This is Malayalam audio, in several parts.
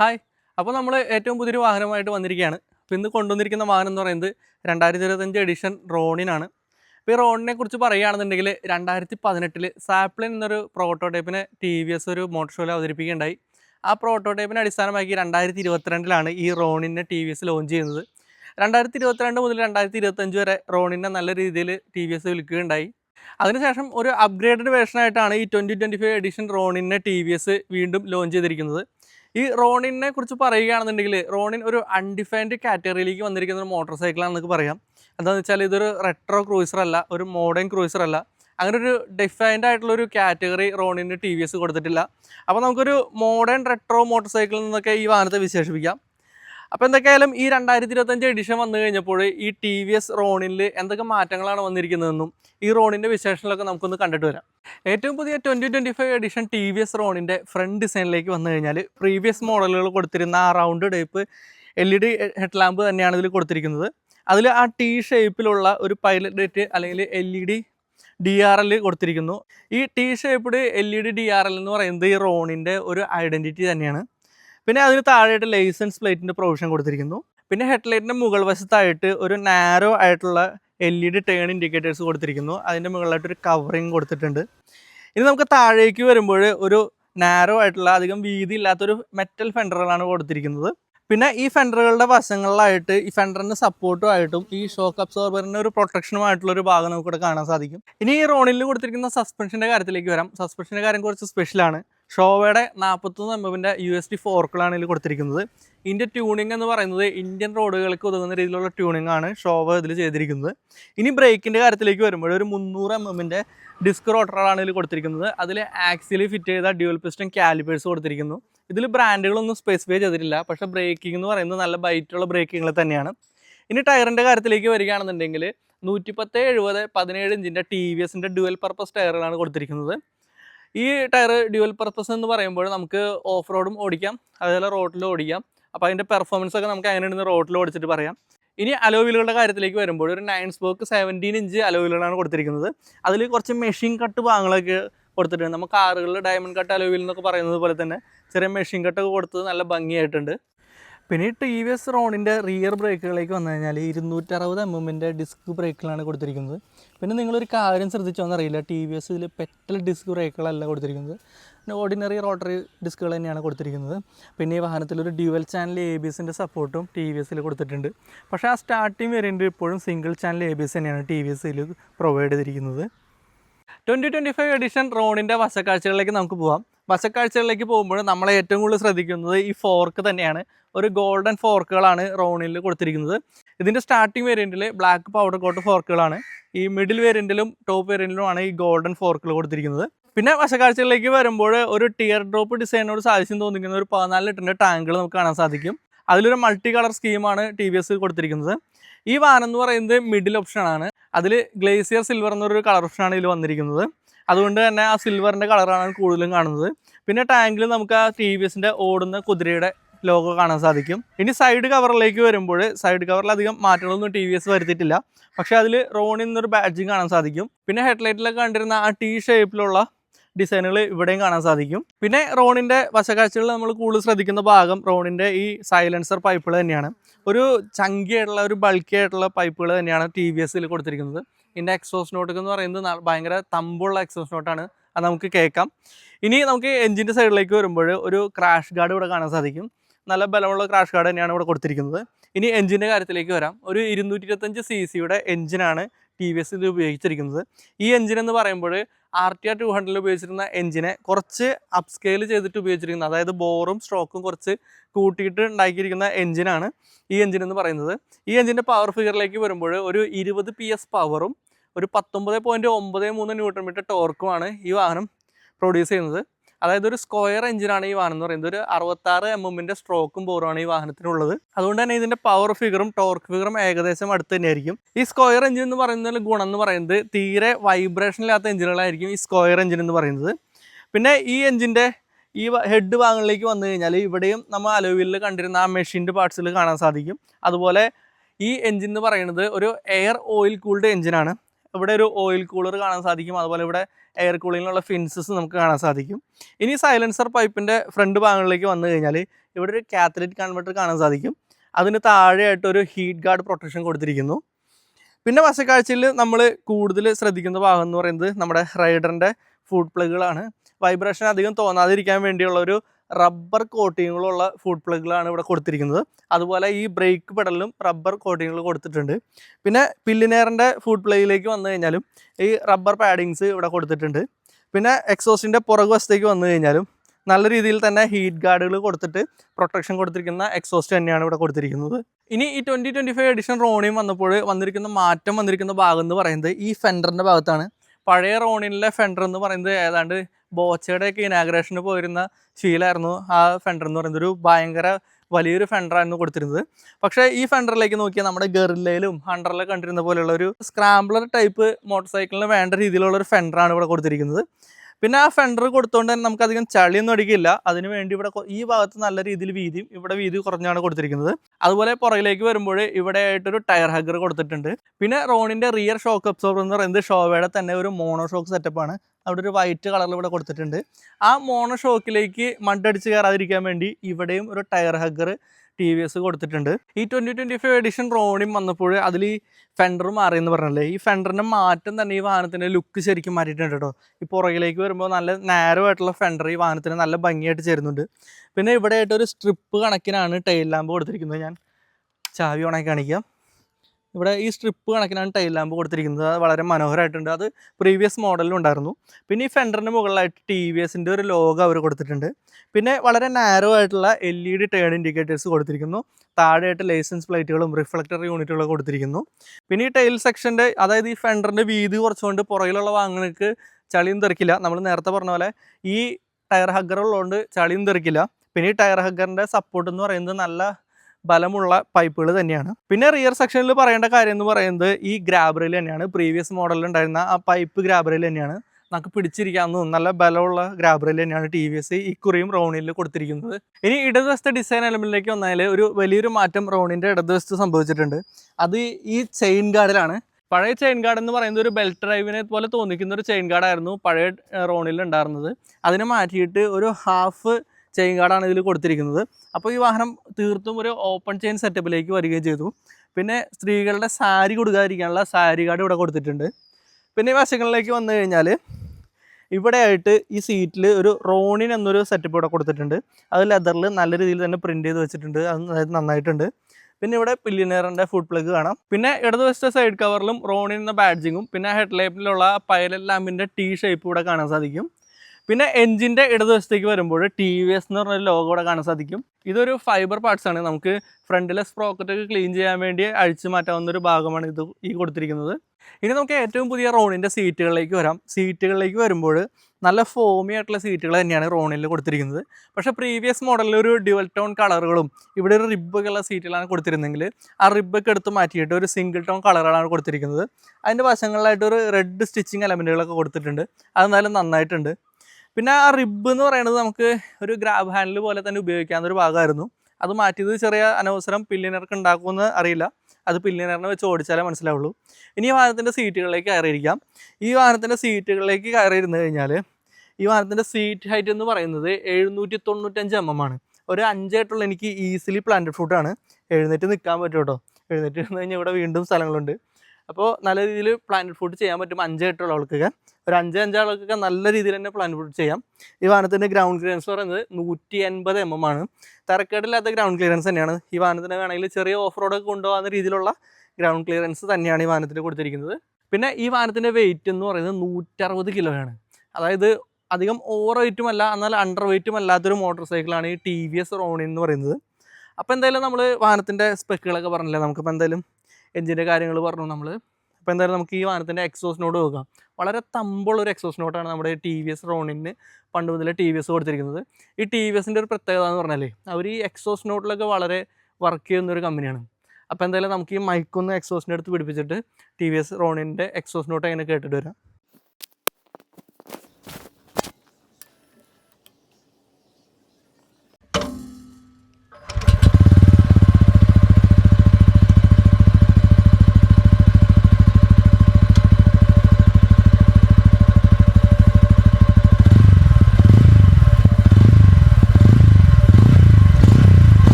ഹായ്. അപ്പോൾ നമ്മൾ ഏറ്റവും പുതിയൊരു വാഹനമായിട്ട് വന്നിരിക്കുകയാണ്. അപ്പോൾ ഇന്ന് കൊണ്ടുവന്നിരിക്കുന്ന വാഹനം എന്ന് പറയുന്നത് രണ്ടായിരത്തി ഇരുപത്തഞ്ച് എഡിഷൻ റോണിനാണ്. അപ്പോൾ ഈ റോണിനെ കുറിച്ച് പറയുകയാണെന്നുണ്ടെങ്കിൽ രണ്ടായിരത്തി പതിനെട്ടിൽ സാപ്ലിൻ എന്നൊരു പ്രോട്ടോടൈപ്പിനെ ടി വി എസ് ഒരു മോട്ടോർ ഷോയിൽ അവതരിപ്പിക്കുകയുണ്ടായി. ആ പ്രോട്ടോടൈപ്പിനെ അടിസ്ഥാനമാക്കി രണ്ടായിരത്തി ഇരുപത്തിരണ്ടിലാണ് ഈ റോണിനെ ടി വി എസ് ലോഞ്ച് ചെയ്യുന്നത്. രണ്ടായിരത്തി ഇരുപത്തിരണ്ട് മുതൽ രണ്ടായിരത്തി ഇരുപത്തഞ്ച് വരെ റോണിനെ നല്ല രീതിയിൽ ടി വി എസ് വിൽക്കുകയുണ്ടായി. അതിനുശേഷം ഒരു അപ്ഗ്രേഡഡ് വേർഷനായിട്ടാണ് ഈ ട്വന്റി ട്വന്റി ഫൈവ് എഡിഷൻ റോണിനെ ടി വി എസ് വീണ്ടും ലോഞ്ച് ചെയ്തിരിക്കുന്നത്. ഈ റോണിനെ കുറിച്ച് പറയുകയാണെന്നുണ്ടെങ്കിൽ റോണിൻ ഒരു അൺഡിഫൈൻഡ് കാറ്റഗറിയിലേക്ക് വന്നിരിക്കുന്ന ഒരു മോട്ടോർ സൈക്കിളാണെന്ന് പറയാം. എന്താണെന്ന് വെച്ചാൽ ഇതൊരു റെട്രോ ക്രൂസർ അല്ല ഒരു മോഡേൺ ക്രൂസർ അല്ല. അങ്ങനെ ഒരു ഡിഫൈൻഡ് ആയിട്ടുള്ള ഒരു കാറ്റഗറി റോണിന് ടി വി എസ് കൊടുത്തിട്ടില്ല. അപ്പോൾ നമുക്കൊരു മോഡേൺ റെട്രോ മോട്ടോർ സൈക്കിളിൽ നിന്നൊക്കെ ഈ വാഹനത്തെ വിശേഷിപ്പിക്കാം. അപ്പോൾ എന്തൊക്കെയായാലും ഈ രണ്ടായിരത്തി ഇരുപത്തഞ്ച് എഡിഷൻ വന്നു കഴിഞ്ഞപ്പോൾ ഈ ടി വി എസ് റോണിൽ എന്തൊക്കെ മാറ്റങ്ങളാണ് വന്നിരിക്കുന്നതെന്നും ഈ റോണിന്റെ വിശേഷങ്ങളൊക്കെ നമുക്കൊന്ന് കണ്ടിട്ട് വരാം. ഏറ്റവും പുതിയ twenty twenty five edition T V S റോണിന്റെ front ഡിസൈനിലേക്ക് വന്നു കഴിഞ്ഞാൽ പ്രീവിയസ് മോഡലുകൾ കൊടുത്തിരുന്ന ആ round type L E D head lamp തന്നെയാണ് ഇതിൽ കൊടുത്തിരിക്കുന്നത്. അതിൽ ആ ടി ഷേപ്പിലുള്ള ഒരു പൈലറ്റ് ലൈറ്റ് അല്ലെങ്കിൽ L E D D R L കൊടുത്തിരിക്കുന്നു. ഈ T shaped L E D D R L എന്ന് പറയുന്നത് ഈ റോണിന്റെ ഒരു ഐഡന്റിറ്റി തന്നെയാണ്. പിന്നെ അതിന് താഴെയായിട്ട് ലൈസൻസ് പ്ലേറ്റിന്റെ പ്രൊവിഷൻ കൊടുത്തിരിക്കുന്നു. പിന്നെ ഹെഡ്ലൈറ്റിന്റെ മുകൾ വശത്തായിട്ട് ഒരു നാരോ ആയിട്ടുള്ള L E D turn indicators കൊടുത്തിരിക്കുന്നു. അതിന്റെ മുകളിലായിട്ട് ഒരു കവറിങ് കൊടുത്തിട്ടുണ്ട്. ഇനി നമുക്ക് താഴേക്ക് വരുമ്പോൾ ഒരു നാരോ ആയിട്ടുള്ള അധികം വീതി ഇല്ലാത്തൊരു മെറ്റൽ ഫെൻഡറുകളാണ് കൊടുത്തിരിക്കുന്നത്. പിന്നെ ഈ ഫെൻഡറുകളുടെ വശങ്ങളിലായിട്ട് ഈ ഫെൻഡറിന് സപ്പോർട്ടും ആയിട്ടും ഈ ഷോക്ക് അബ്സോർബറിന്റെ ഒരു പ്രൊട്ടക്ഷനുമായിട്ടുള്ള ഒരു ഭാഗം നമുക്ക് ഇവിടെ കാണാൻ സാധിക്കും. ഇനി ഈ റോണിൽ കൊടുത്തിരിക്കുന്ന സസ്പെൻഷന്റെ കാര്യത്തിലേക്ക് വരാം. സസ്പെൻഷന്റെ കാര്യം കുറച്ച് സ്പെഷ്യലാണ് ഷോവയുടെ നാൽപ്പത്തൊന്ന് എം എമ്മിന്റെ യു എസ് ഡി ഫോർക്കിളാണ് ഇതിൽ കൊടുത്തിരിക്കുന്നത്. ഇതിന്റെ ട്യൂണിംഗ് എന്ന് പറയുന്നത് ഇന്ത്യൻ റോഡുകൾക്ക് ഒതുങ്ങുന്ന രീതിയിലുള്ള ട്യൂണിംഗ് ആണ് ഷോവ ഇതിൽ ചെയ്തിരിക്കുന്നത്. ഇനി ബ്രേക്കിന്റെ കാര്യത്തിലേക്ക് വരുമ്പോൾ ഒരു മുന്നൂറ് എം എമ്മിന്റെ ഡിസ്ക് റോട്ടറാണ് ഇതിൽ കൊടുത്തിരിക്കുന്നത്. അതിൽ ആക്സിലി ഫിറ്റ് ചെയ്ത ഡ്യൂൽ പിസ്റ്റൺ കാലിബേഴ്സ് കൊടുത്തിരിക്കുന്നു. ഇതിൽ ബ്രാൻഡുകളൊന്നും സ്പെസിഫൈ ചെയ്തിട്ടില്ല. പക്ഷേ ബ്രേക്കിംഗ് എന്ന് പറയുന്നത് നല്ല ബൈറ്റുള്ള ബ്രേക്കിങ്ങൾ തന്നെയാണ്. ഇനി ടയറിന്റെ കാര്യത്തിലേക്ക് വരികയാണെന്നുണ്ടെങ്കിൽ നൂറ്റിപ്പത്ത് എഴുപത് പതിനേഴ് ഇഞ്ചിന്റെ ടി വി എസിന്റെ ഡുവൽ പർപ്പസ് ടയറുകളാണ് കൊടുത്തിരിക്കുന്നത്. ഈ ടയർ ഡ്യുവൽ പർപ്പസ് എന്ന് പറയുമ്പോൾ നമുക്ക് ഓഫ് റോഡും ഓടിക്കാം അതേപോലെ റോഡിലും ഓടിക്കാം. അപ്പോൾ അതിന്റെ പെർഫോമൻസ് ഒക്കെ നമുക്ക് അങ്ങനെ ഉണ്ടെന്ന് റോഡിൽ ഓടിച്ചിട്ട് പറയാം. ഇനി അലോവിലുകളുടെ കാര്യത്തിലേക്ക് വരുമ്പോൾ ഒരു നയൻ സ്പോക്ക് സെവന്റീൻ ഇഞ്ച് അലോവിലുകളാണ് കൊടുത്തിരിക്കുന്നത്. അതിൽ കുറച്ച് മെഷീൻ കട്ട് ഭാഗങ്ങളൊക്കെ കൊടുത്തിട്ടുണ്ട്. നമുക്ക് കാറുകളിൽ ഡയമണ്ട് കട്ട് അലോവിൽ എന്നൊക്കെ പറയുന്നത് പോലെ തന്നെ ചെറിയ മെഷീൻ കട്ടൊക്കെ കൊടുത്തത് നല്ല ഭംഗിയായിട്ടുണ്ട്. പിന്നെ ടി വി എസ് റോണിന്റെ റിയർ ബ്രേക്കുകളിലേക്ക് വന്നു കഴിഞ്ഞാൽ ഇരുന്നൂറ്ററുപത് എം എമ്മിന്റെ ഡിസ്ക് ബ്രേക്കുകളാണ് കൊടുത്തിരിക്കുന്നത്. പിന്നെ നിങ്ങളൊരു കാര്യം ശ്രദ്ധിച്ചോന്നറിയില്ല ടി വി എസ് ഇതിൽ പെറ്റൽ ഡിസ്ക് ബ്രേക്കുകളല്ല കൊടുത്തിരിക്കുന്നത്. ഓർഡിനറി റോട്ടറി ഡിസ്കുകൾ തന്നെയാണ് കൊടുത്തിരിക്കുന്നത്. പിന്നെ ഈ വാഹനത്തിൽ ഒരു ഡ്യുവൽ ചാനൽ എ ബി എസിന്റെ സപ്പോർട്ടും ടി വി എസിൽ കൊടുത്തിട്ടുണ്ട്. പക്ഷേ ആ സ്റ്റാർട്ടിങ് വേരിയന്റ് ഇപ്പോഴും single channel A B S തന്നെയാണ് ടി വി എസിൽ പ്രൊവൈഡ് ചെയ്തിരിക്കുന്നത്. ട്വന്റി ട്വന്റി ഫൈവ് എഡിഷൻ റോണിന്റെ വശക്കാഴ്ചകളിലേക്ക് നമുക്ക് പോകാം വശക്കാഴ്ചകളിലേക്ക് പോകുമ്പോൾ നമ്മൾ ഏറ്റവും കൂടുതൽ ശ്രദ്ധിക്കുന്നത് ഈ ഫോർക്ക് തന്നെയാണ്. ഒരു ഗോൾഡൻ ഫോർക്കുകളാണ് റോണിൽ കൊടുത്തിരിക്കുന്നത്. ഇതിന്റെ സ്റ്റാർട്ടിംഗ് വേരിയന്റിൽ ബ്ലാക്ക് പൗഡർ കോട്ട് ഫോർക്കുകളാണ് ഈ മിഡിൽ വേരിയന്റിലും ടോപ്പ് വേരിയന്റിലുമാണ് ഈ ഗോൾഡൻ ഫോർക്കുകൾ കൊടുത്തിരിക്കുന്നത്. പിന്നെ വശക്കാഴ്ചകളിലേക്ക് വരുമ്പോൾ ഒരു ടിയർ ഡ്രോപ്പ് ഡിസൈനോട് സാധിച്ചും തോന്നിക്കുന്ന ഒരു പതിനാല് ലിറ്ററിന്റെ ടാങ്കുകൾ നമുക്ക് കാണാൻ സാധിക്കും. അതിലൊരു മൾട്ടി കളർ സ്കീമാണ് ടി വി എസ് കൊടുത്തിരിക്കുന്നത്. ഈ വാഹനം എന്ന് പറയുന്നത് മിഡിൽ ഓപ്ഷനാണ് അതിൽ ഗ്ലേസിയർ സിൽവർ എന്നൊരു കളർ ഓപ്ഷനാണ് ഇതിൽ വന്നിരിക്കുന്നത്. അതുകൊണ്ട് തന്നെ ആ സിൽവറിന്റെ കളറാണ് കൂടുതലും കാണുന്നത്. പിന്നെ ടാങ്കിൽ നമുക്ക് ആ ടി വി എസിന്റെ ഓടുന്ന കുതിരയുടെ ലോഗോ കാണാൻ സാധിക്കും. ഇനി സൈഡ് കവറിലേക്ക് വരുമ്പോൾ സൈഡ് കവറിൽ അധികം മാറ്റങ്ങളൊന്നും ടി വി എസ് വരുത്തിയിട്ടില്ല. പക്ഷേ അതിൽ റോണിൽ നിന്നൊരു ബാഡ്ജിങ് കാണാൻ സാധിക്കും. പിന്നെ ഹെഡ്ലൈറ്റിലൊക്കെ കണ്ടിരുന്ന ആ ടി ഷേപ്പിലുള്ള ഡിസൈനുകൾ ഇവിടെയും കാണാൻ സാധിക്കും. പിന്നെ റോണിന്റെ വശക്കാഴ്ചകൾ നമ്മൾ കൂടുതൽ ശ്രദ്ധിക്കുന്ന ഭാഗം റോണിന്റെ ഈ സൈലൻസർ പൈപ്പുകൾ തന്നെയാണ്. ഒരു ചങ്കി ആയിട്ടുള്ള ഒരു ബൾക്കി ആയിട്ടുള്ള പൈപ്പുകൾ തന്നെയാണ് ടി വി എസിൽ കൊടുത്തിരിക്കുന്നത്. ഇതിന്റെ എക്സോസ് നോട്ടൊക്കെ എന്ന് പറയുന്നത് ഭയങ്കര തമ്പുള്ള എക്സോസ് നോട്ടാണ് അത് നമുക്ക് കേൾക്കാം. ഇനി നമുക്ക് എഞ്ചിന്റെ സൈഡിലേക്ക് വരുമ്പോൾ ഒരു ക്രാഷ് ഗാർഡ് ഇവിടെ കാണാൻ സാധിക്കും. നല്ല ബലമുള്ള ക്രാഷ് ഗാർഡ് തന്നെയാണ് ഇവിടെ കൊടുത്തിരിക്കുന്നത്. ഇനി എഞ്ചിന്റെ കാര്യത്തിലേക്ക് വരാം. ഒരു ഇരുന്നൂറ്റി ഇരുപത്തഞ്ച് സി സിയുടെ എഞ്ചിനാണ് ടി വി എസ് ഇത് ഉപയോഗിച്ചിരിക്കുന്നത്. ഈ എഞ്ചിൻ എന്ന് പറയുമ്പോൾ ആർ ടി ആർ ടു ഹൺഡ്രഡിൽ ഉപയോഗിച്ചിരുന്ന എഞ്ചിനെ കുറച്ച് അപ്സ്കെയിൽ ചെയ്തിട്ട് ഉപയോഗിച്ചിരിക്കുന്നത്. അതായത് ബോറും സ്ട്രോക്കും കുറച്ച് കൂട്ടിയിട്ട് ഉണ്ടാക്കിയിരിക്കുന്ന എഞ്ചിനാണ് ഈ എഞ്ചിൻ എന്ന് പറയുന്നത്. ഈ എഞ്ചിന്റെ പവർ ഫിഗറിലേക്ക് വരുമ്പോൾ ഒരു ഇരുപത് പി എസ് പവറും ഒരു പത്തൊമ്പത് പോയിന്റ് ഒമ്പത് മൂന്ന് ന്യൂട്ടൺ മീറ്റർ ടോർക്കുമാണ് ഈ വാഹനം പ്രൊഡ്യൂസ് ചെയ്യുന്നത്. അതായത് ഒരു സ്ക്വയർ എഞ്ചിനാണ് ഈ വാഹനം എന്ന് പറയുന്നത്. ഒരു അറുപത്താറ് എം എമ്മിന്റെ സ്ട്രോക്കും ബോറുമാണ് ഈ വാഹനത്തിനുള്ളത്. അതുകൊണ്ട് തന്നെ ഇതിന്റെ പവർ ഫിഗറും ടോർക്ക് ഫിഗറും ഏകദേശം അടുത്ത് തന്നെയായിരിക്കും. ഈ സ്ക്വയർ എഞ്ചിൻ എന്ന് പറയുന്നതിൽ ഗുണം എന്ന് പറയുന്നത് തീരെ വൈബ്രേഷൻ ഇല്ലാത്ത എഞ്ചിനുകളായിരിക്കും ഈ സ്ക്വയർ എഞ്ചിൻ എന്ന് പറയുന്നത്. പിന്നെ ഈ എഞ്ചിന്റെ ഈ ഹെഡ് ഭാഗങ്ങളിലേക്ക് വന്നു കഴിഞ്ഞാൽ ഇവിടെയും നമ്മൾ അലോവിലിൽ കണ്ടിരുന്ന ആ മെഷീന്റെ പാർട്സിൽ കാണാൻ സാധിക്കും. അതുപോലെ ഈ എഞ്ചിൻ എന്ന് പറയുന്നത് ഒരു എയർ ഓയിൽ കൂൾഡ് എഞ്ചിനാണ് ഇവിടെ ഒരു ഓയിൽ കൂളർ കാണാൻ സാധിക്കും. അതുപോലെ ഇവിടെ എയർ കൂളിങ്ങിനുള്ള ഫിൻസസ് നമുക്ക് കാണാൻ സാധിക്കും. ഇനി സൈലൻസർ പൈപ്പിന്റെ ഫ്രണ്ട് ഭാഗങ്ങളിലേക്ക് വന്നു കഴിഞ്ഞാൽ ഇവിടെ ഒരു കാത്തലിറ്റ് കൺവെർട്ടർ കാണാൻ സാധിക്കും. അതിന് താഴെയായിട്ട് ഒരു ഹീറ്റ് ഗാർഡ് പ്രൊട്ടക്ഷൻ കൊടുത്തിരിക്കുന്നു. പിന്നെ വശക്കാഴ്ചയിൽ നമ്മൾ കൂടുതൽ ശ്രദ്ധിക്കുന്ന ഭാഗം എന്ന് പറയുന്നത് നമ്മുടെ റൈഡറിന്റെ ഫുഡ് പ്ലഗുകളാണ് വൈബ്രേഷൻ അധികം തോന്നാതിരിക്കാൻ വേണ്ടിയുള്ള ഒരു റബ്ബർ കോട്ടിങ്ങുകളുള്ള ഫുഡ് പ്ലഗുകളാണ് ഇവിടെ കൊടുത്തിരിക്കുന്നത്. അതുപോലെ ഈ ബ്രേക്ക് പെഡലിലും റബ്ബർ കോട്ടിങ്ങുകൾ കൊടുത്തിട്ടുണ്ട്. പിന്നെ പില്ലിനെയറിന്റെ ഫുഡ് പ്ലഗിലേക്ക് വന്നു കഴിഞ്ഞാലും ഈ റബ്ബർ പാഡിങ്സ് ഇവിടെ കൊടുത്തിട്ടുണ്ട്. പിന്നെ എക്സോസിന്റെ പുറകുവശത്തേക്ക് വന്നു കഴിഞ്ഞാലും നല്ല രീതിയിൽ തന്നെ ഹീറ്റ് ഗാർഡുകൾ കൊടുത്തിട്ട് പ്രൊട്ടക്ഷൻ കൊടുത്തിരിക്കുന്ന എക്സോസ്റ്റ് തന്നെയാണ് ഇവിടെ കൊടുത്തിരിക്കുന്നത്. ഇനി ഈ ട്വന്റി ട്വന്റി ഫൈവ് എഡിഷൻ റോണിയും വന്നപ്പോൾ വന്നിരിക്കുന്ന മാറ്റം വന്നിരിക്കുന്ന ഭാഗം എന്ന് പറയുന്നത് ഈ ഫെൻഡറിന്റെ ഭാഗത്താണ്. പഴയ റോണിലെ ഫെൻഡർ എന്ന് പറയുന്നത് ഏതാണ്ട് ബോച്ചയുടെയൊക്കെ ഇനാഗ്രേഷന് പോയിരുന്ന ഫീലായിരുന്നു ആ ഫെൻഡർ എന്ന് പറയുന്നത്. ഒരു ഭയങ്കര വലിയൊരു ഫെൻഡറായിരുന്നു കൊടുത്തിരുന്നത്. പക്ഷേ ഈ ഫെൻഡറിലേക്ക് നോക്കിയാൽ നമ്മുടെ ഗറില്ലയിലും ഹണ്ടറിലൊക്കെ കണ്ടിരുന്ന പോലെയുള്ള ഒരു സ്ക്രാംബ്ലർ ടൈപ്പ് മോട്ടോർ സൈക്കിളിന് വേണ്ട രീതിയിലുള്ള ഒരു ഫെൻഡറാണ് ഇവിടെ കൊടുത്തിരിക്കുന്നത്. പിന്നെ ആ ഫെൻഡർ കൊടുത്തുകൊണ്ട് തന്നെ നമുക്ക് അധികം ചളിയൊന്നും അടിക്കില്ല. അതിന് വേണ്ടി ഇവിടെ ഈ ഭാഗത്ത് നല്ല രീതിയിൽ വീതിയും ഇവിടെ വീതി കുറഞ്ഞാണ് കൊടുത്തിരിക്കുന്നത്. അതുപോലെ പുറകിലേക്ക് വരുമ്പോൾ ഇവിടെ ആയിട്ടൊരു ടയർ ഹഗർ കൊടുത്തിട്ടുണ്ട്. പിന്നെ റോണിന്റെ റിയർ ഷോക്ക് അബ്സോർബർ എന്ന് പറയുന്നത് ഷോവയുടെ തന്നെ ഒരു മോണോ ഷോക്ക് സെറ്റപ്പാണ് അവിടെ ഒരു വൈറ്റ് കളറിൽ ഇവിടെ കൊടുത്തിട്ടുണ്ട്. ആ മോണോ ഷോക്കിലേക്ക് മണ്ടടിച്ച് കയറാതിരിക്കാൻ വേണ്ടി ഇവിടെയും ഒരു tyre hugger T V S കൊടുത്തിട്ടുണ്ട്. ഈ ട്വന്റി ട്വന്റി ഫൈവ് എഡിഷൻ റോണിയും വന്നപ്പോൾ അതിൽ ഫെൻഡർ മാറിയെന്ന് പറഞ്ഞല്ലേ? ഈ ഫെൻഡറിന്റെ മാറ്റം തന്നെ ഈ വാഹനത്തിന്റെ ലുക്ക് ശരിക്കും മാറ്റിയിട്ടുണ്ട് കേട്ടോ. ഈ പുറകിലേക്ക് വരുമ്പോൾ നല്ല നേരമായിട്ടുള്ള ഫെൻഡർ ഈ വാഹനത്തിന് നല്ല ഭംഗിയായിട്ട് ചേരുന്നുണ്ട്. പിന്നെ ഇവിടെ ആയിട്ട് ഒരു സ്ട്രിപ്പ് കണക്കിനാണ് ടൈൽ ലാമ്പ് കൊടുത്തിരിക്കുന്നത്. ഞാൻ ചാവി ഉണക്കി കാണിക്കാം. ഇവിടെ ഈ സ്ട്രിപ്പ് കണക്കിനാണ് ടൈൽ ലാമ്പ് കൊടുത്തിരിക്കുന്നത്. അത് വളരെ മനോഹരമായിട്ടുണ്ട് അത് പ്രീവിയസ് മോഡലിലും ഉണ്ടായിരുന്നു. പിന്നെ ഈ ഫെൻഡറിന് മുകളിലായിട്ട് ടി വി എസിന്റെ ഒരു ലോഗോ അവർ കൊടുത്തിട്ടുണ്ട്. പിന്നെ വളരെ നാരോ ആയിട്ടുള്ള L E D turn indicators കൊടുത്തിരിക്കുന്നു. താഴെയായിട്ട് ലൈസൻസ് പ്ലേറ്റുകളും റിഫ്ലക്ടർ യൂണിറ്റുകളും കൊടുത്തിരിക്കുന്നു. പിന്നെ ഈ ടൈൽ സെക്ഷന്റെ അതായത് ഈ ഫെൻഡറിന്റെ വീതി കുറച്ചുകൊണ്ട് പുറകിലുള്ള വാങ്ങണക്ക് ചളിയും തെറിക്കില്ല. നമ്മൾ നേരത്തെ പറഞ്ഞ പോലെ ഈ ടയർ ഹഗ്ഗർ ഉള്ളതുകൊണ്ട് ചളിയും തെറിക്കില്ല. പിന്നെ ഈ ടയർ ഹഗ്ഗറിന്റെ സപ്പോർട്ട് എന്ന് പറയുന്നത് നല്ല ബലമുള്ള പൈപ്പുകൾ തന്നെയാണ്. പിന്നെ റിയർ സെക്ഷനിൽ പറയേണ്ട കാര്യം എന്ന് പറയുന്നത് ഈ ഗ്രാബറിൽ തന്നെയാണ്. പ്രീവിയസ് മോഡലിൽ ഉണ്ടായിരുന്ന ആ പൈപ്പ് ഗ്രാബറിൽ തന്നെയാണ്. നമുക്ക് പിടിച്ചിരിക്കാവുന്ന നല്ല ബലമുള്ള ഗ്രാബറിൽ തന്നെയാണ് ടി വി എസ് ഇക്കുറിയും റോണിൽ കൊടുത്തിരിക്കുന്നത്. ഇനി ഇടതുവശത്തെ ഡിസൈൻ എലമെന്റിലേക്ക് വന്നാൽ ഒരു വലിയൊരു മാറ്റം റോണിന്റെ ഇടതുവശത്ത് സംഭവിച്ചിട്ടുണ്ട്. അത് ഈ ചെയിൻ ഗാർഡിലാണ് പഴയ ചെയിൻ ഗാർഡ് എന്ന് പറയുന്നത് ഒരു ബെൽറ്റ് ഡ്രൈവിനെ പോലെ തോന്നിക്കുന്ന ഒരു ചെയിൻ ഗാർഡായിരുന്നു പഴയ റോണിൽ ഉണ്ടായിരുന്നത്. അതിനെ മാറ്റിയിട്ട് ഒരു ഹാഫ് ചെയിൻ കാർഡാണ് ഇതിൽ കൊടുത്തിരിക്കുന്നത്. അപ്പോൾ ഈ വാഹനം തീർത്തും ഒരു ഓപ്പൺ ചെയിൻ സെറ്റപ്പിലേക്ക് വരികയും ചെയ്തു. പിന്നെ സ്ത്രീകളുടെ സാരി കൊടുക്കാതിരിക്കാനുള്ള സാരി കാർഡ് ഇവിടെ കൊടുത്തിട്ടുണ്ട്. പിന്നെ ഈ വശങ്ങളിലേക്ക് വന്നു കഴിഞ്ഞാൽ ഇവിടെ ആയിട്ട് ഈ സീറ്റിൽ ഒരു റോണിൻ എന്നൊരു സെറ്റപ്പ് ഇവിടെ കൊടുത്തിട്ടുണ്ട്. അത് ലെതറിൽ നല്ല രീതിയിൽ തന്നെ പ്രിന്റ് ചെയ്ത് വെച്ചിട്ടുണ്ട്. അത് നന്നായിട്ടുണ്ട്. പിന്നെ ഇവിടെ പില്ലിനറിന്റെ ഫുഡ് പ്ലഗ് കാണാം. പിന്നെ ഇടതുവശത്തെ സൈഡ് കവറിലും റോണിൻ എന്ന ബാഡ്ജിങ്ങും പിന്നെ ഹെഡ് ലൈറ്റിലുള്ള പൈലറ്റ് ലാമ്പിന്റെ ടീ ഷേപ്പ് ഇവിടെ കാണാൻ സാധിക്കും. പിന്നെ എഞ്ചിന്റെ ഇടതുവശത്തേക്ക് വരുമ്പോൾ ടി വി എസ് എന്ന് പറഞ്ഞൊരു ലോഗോ ഇവിടെ കാണാൻ സാധിക്കും. ഇതൊരു ഫൈബർ പാർട്സ് ആണ്. നമുക്ക് ഫ്രണ്ടിലെ സ്പ്രോക്കറ്റൊക്കെ ക്ലീൻ ചെയ്യാൻ വേണ്ടി അഴിച്ചു മാറ്റാവുന്ന ഒരു ഭാഗമാണ് ഇത് ഈ കൊടുത്തിരിക്കുന്നത്. ഇനി നമുക്ക് ഏറ്റവും പുതിയ റോണിന്റെ സീറ്റുകളിലേക്ക് വരാം. സീറ്റുകളിലേക്ക് വരുമ്പോൾ നല്ല ഫോമി ആയിട്ടുള്ള സീറ്റുകൾ തന്നെയാണ് റോണിൽ കൊടുത്തിരിക്കുന്നത്. പക്ഷേ പ്രീവിയസ് മോഡലിൽ ഒരു ഡ്യുവൽ ടോൺ കളറുകളും ഇവിടെ ഒരു റിബൊക്കെ ഉള്ള സീറ്റുകളാണ് കൊടുത്തിരുന്നെങ്കിൽ ആ റിബൊക്കെ എടുത്ത് മാറ്റിയിട്ട് ഒരു സിംഗിൾ ടോൺ കളറുകളാണ് കൊടുത്തിരിക്കുന്നത്. അതിന്റെ വശങ്ങളിലായിട്ട് ഒരു റെഡ് സ്റ്റിച്ചിങ് എലമെന്റുകളൊക്കെ കൊടുത്തിട്ടുണ്ട്. അത് എന്തായാലും നന്നായിട്ടുണ്ട്. പിന്നെ ആ റിബ് എന്ന് പറയുന്നത് നമുക്ക് ഒരു ഗ്രാബ് ഹാൻഡിൽ പോലെ തന്നെ ഉപയോഗിക്കാവുന്ന ഒരു ഭാഗമായിരുന്നു. അത് മാറ്റിയത് ചെറിയ അനവസരം പില്ലിനർക്ക് ഉണ്ടാക്കുമെന്ന് അറിയില്ല. അത് പില്ലിനറിനെ വെച്ച് ഓടിച്ചാലേ മനസ്സിലാവുള്ളൂ. ഇനി ഈ വാഹനത്തിന്റെ സീറ്റുകളിലേക്ക് കയറിയിരിക്കാം. ഈ വാഹനത്തിന്റെ സീറ്റുകളിലേക്ക് കയറിയിരുന്ന് കഴിഞ്ഞാൽ ഈ വാഹനത്തിന്റെ സീറ്റ് ഹൈറ്റ് എന്ന് പറയുന്നത് എഴുന്നൂറ്റി തൊണ്ണൂറ്റഞ്ച് എം എം ആണ്. ഒരു അഞ്ചായിട്ടുള്ള എനിക്ക് ഈസിലി പ്ലാന്റഡ് ഫുഡാണ് എഴുന്നേറ്റ് നിൽക്കാൻ പറ്റും കേട്ടോ എഴുന്നേറ്റ് നിന്ന് കഴിഞ്ഞാൽ ഇവിടെ വീണ്ടും സ്ഥലങ്ങളുണ്ട്. അപ്പോൾ നല്ല രീതിയിൽ പ്ലാന്റഡ് ഫുഡ് ചെയ്യാൻ പറ്റും അഞ്ചായിട്ടുള്ള ആൾക്കൊക്കെ. ഒരു അഞ്ച് അഞ്ചാളൊക്കെ നല്ല രീതിയിൽ തന്നെ പ്ലാൻ ഫുഡ് ചെയ്യാം. ഈ വാഹനത്തിന്റെ ഗ്രൗണ്ട് ക്ലിയറൻസ് പറയുന്നത് നൂറ്റി എൺപത് എം എം ആണ്. തരക്കേടില്ലാത്ത ഗ്രൗണ്ട് ക്ലിയറൻസ് തന്നെയാണ്. ഈ വാഹനത്തിന് വേണമെങ്കിൽ ചെറിയ ഓഫ് റോഡൊക്കെ കൊണ്ടുപോകുന്ന രീതിയിലുള്ള ഗ്രൗണ്ട് ക്ലിയറൻസ് തന്നെയാണ് ഈ വാഹനത്തിന് കൊടുത്തിരിക്കുന്നത്. പിന്നെ ഈ വാഹനത്തിന്റെ വെയിറ്റ് എന്ന് പറയുന്നത് നൂറ്ററുപത് കിലോയാണ് അതായത് അധികം ഓവർ വെയിറ്റും അല്ല എന്നാൽ അണ്ടർ വെയിറ്റും അല്ലാത്തൊരു മോട്ടോർ സൈക്കിളാണ് ഈ ടി വി എസ് റോണി എന്ന് പറയുന്നത്. അപ്പോൾ എന്തായാലും നമ്മൾ വാഹനത്തിന്റെ സ്പെക്കുകളൊക്കെ പറഞ്ഞില്ലേ? നമുക്കിപ്പോൾ എന്തായാലും എഞ്ചിന്റെ കാര്യങ്ങൾ പറഞ്ഞു നമ്മൾ അപ്പോൾ എന്തായാലും നമുക്ക് ഈ വാഹനത്തിന്റെ എക്സോസ് നോട്ട് നോക്കാം. വളരെ തമ്പുള്ള ഒരു എക്സോസ് നോട്ടാണ് നമ്മുടെ ടി വി എസ് റോണിന് പണ്ട് മുതലേ ടി വി എസ് കൊടുത്തിരിക്കുന്നത്. ഈ ടി വി എസിന്റെ ഒരു പ്രത്യേകത എന്ന് പറഞ്ഞാൽ അവർ ഈ എക്സോസ് നോട്ടിലൊക്കെ വളരെ വർക്ക് ചെയ്യുന്ന ഒരു കമ്പനിയാണ് അപ്പോൾ എന്തായാലും നമുക്ക് ഈ മൈക്കൊന്ന് എക്സോസിന്റെ അടുത്ത് പിടിപ്പിച്ചിട്ട് ടി വി എസ് റോണിന്റെ എക്സോസ് നോട്ട് എങ്ങനെ കേട്ടിട്ട് വരാം.